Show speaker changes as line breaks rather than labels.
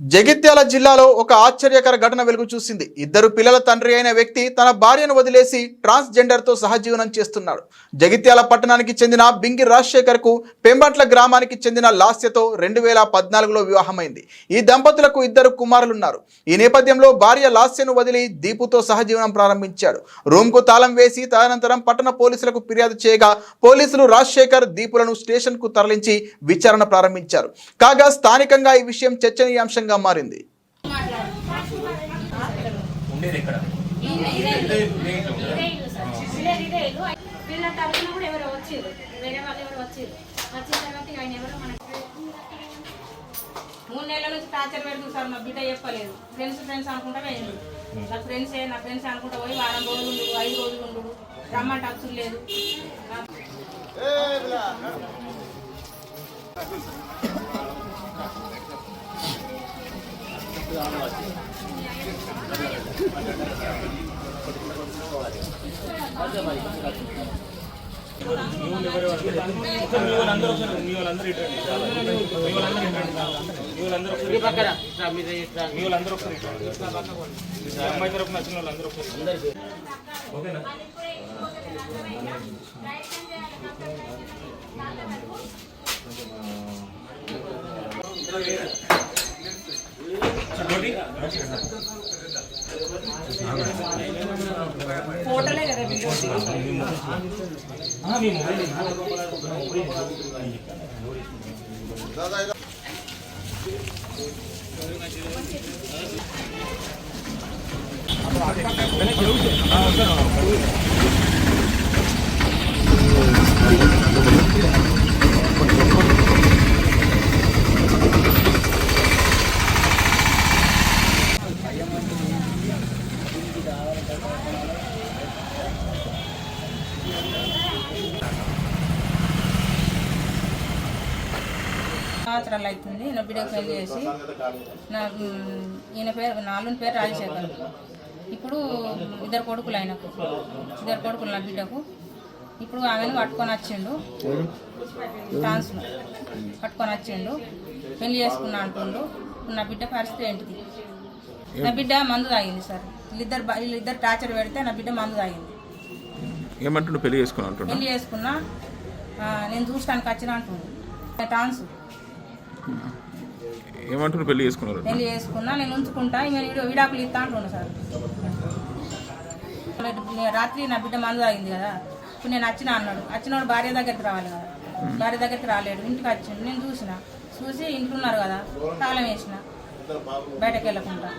జగిత్యాల జిల్లాలో ఒక ఆశ్చర్యకర ఘటన వెలుగు చూసింది. ఇద్దరు పిల్లల తండ్రి అయిన వ్యక్తి తన భార్యను వదిలేసి ట్రాన్స్జెండర్తో సహజీవనం చేస్తున్నాడు. జగిత్యాల పట్టణానికి చెందిన బింగి రాజశేఖర్కు పెంబట్ల గ్రామానికి చెందిన లాస్యతో రెండు వేల పద్నాలుగులో వివాహమైంది. ఈ దంపతులకు ఇద్దరు కుమారులున్నారు. ఈ నేపథ్యంలో భార్య లాస్యను వదిలి దీపుతో సహజీవనం ప్రారంభించాడు. రూమ్కు తాళం వేసి తదనంతరం పట్టణ పోలీసులకు ఫిర్యాదు చేయగా పోలీసులు రాజశేఖర్ దీపులను స్టేషన్కు తరలించి విచారణ ప్రారంభించారు. కాగా స్థానికంగా ఈ విషయం చర్చనీయాంశంగా మారింది.
ఎవరో మనకి
మూడు నెలల నుంచి టార్చర్ పెడుతుంది సార్ మా బిడ్డ చెప్పలేదు. ఫ్రెండ్స్ ఫ్రెండ్స్ అనుకుంటా పోయింది. నా ఫ్రెండ్స్ నా ఫ్రెండ్స్ అనుకుంటా పోయి వారం రోజులు ఉండు ఐదు రోజులు ఉండు. రమ్మంటే అచ్చులు లేదు.
అమ్మాయి తరపున వచ్చిన వాళ్ళందరూ ఒకసారి ఓకేనా
ఫోటోలే కదా వీడియో
ఆ, మీ మొబైల్
సంవత్సరాలు అవుతుంది. నా బిడ్డకు పెళ్ళి చేసి నా ఈయన పేరు నాలుగు పేరు రాజశేఖర్. ఇప్పుడు ఇద్దరు కొడుకులు ఆయనకు. ఇద్దరు కొడుకులు నా బిడ్డకు. ఇప్పుడు ఆమెను పట్టుకొని వచ్చిండు. ట్రాన్స్లో పట్టుకొని వచ్చిండు. పెళ్ళి చేసుకున్నా అంటుండు. నా బిడ్డ పరిస్థితి ఏంటిది? నా బిడ్డ మందు తాగింది సార్. వీళ్ళిద్దరు వీళ్ళిద్దరు టార్చర్ పెడితే నా బిడ్డ మందు తాగింది.
ఏమంటుండు? పెళ్ళి చేసుకుని అంటున్నా
పెళ్ళి చేసుకున్నా నేను చూడటానికి వచ్చిన అంటుండు. ట్రాన్స్
ఏమంటుండు పెళ్ళి చేసుకున్నారు
పెళ్ళి చేసుకున్నా నేను ఉంచుకుంటా ఇంకా వీడు విడాకులు ఇస్తా అంటుండు సార్. రాత్రి నా బిడ్డ మందు తాగింది కదా ఇప్పుడు నేను వచ్చిన అన్నాడు. వచ్చినోడు భార్య దగ్గరికి రావాలి కదా. భార్య దగ్గరికి రాలేడు ఇంటికి వచ్చిండు. నేను చూసిన చూసి ఇంట్లో ఉన్నారు కదా తాళం వేసిన బయటకు వెళ్ళకుండా.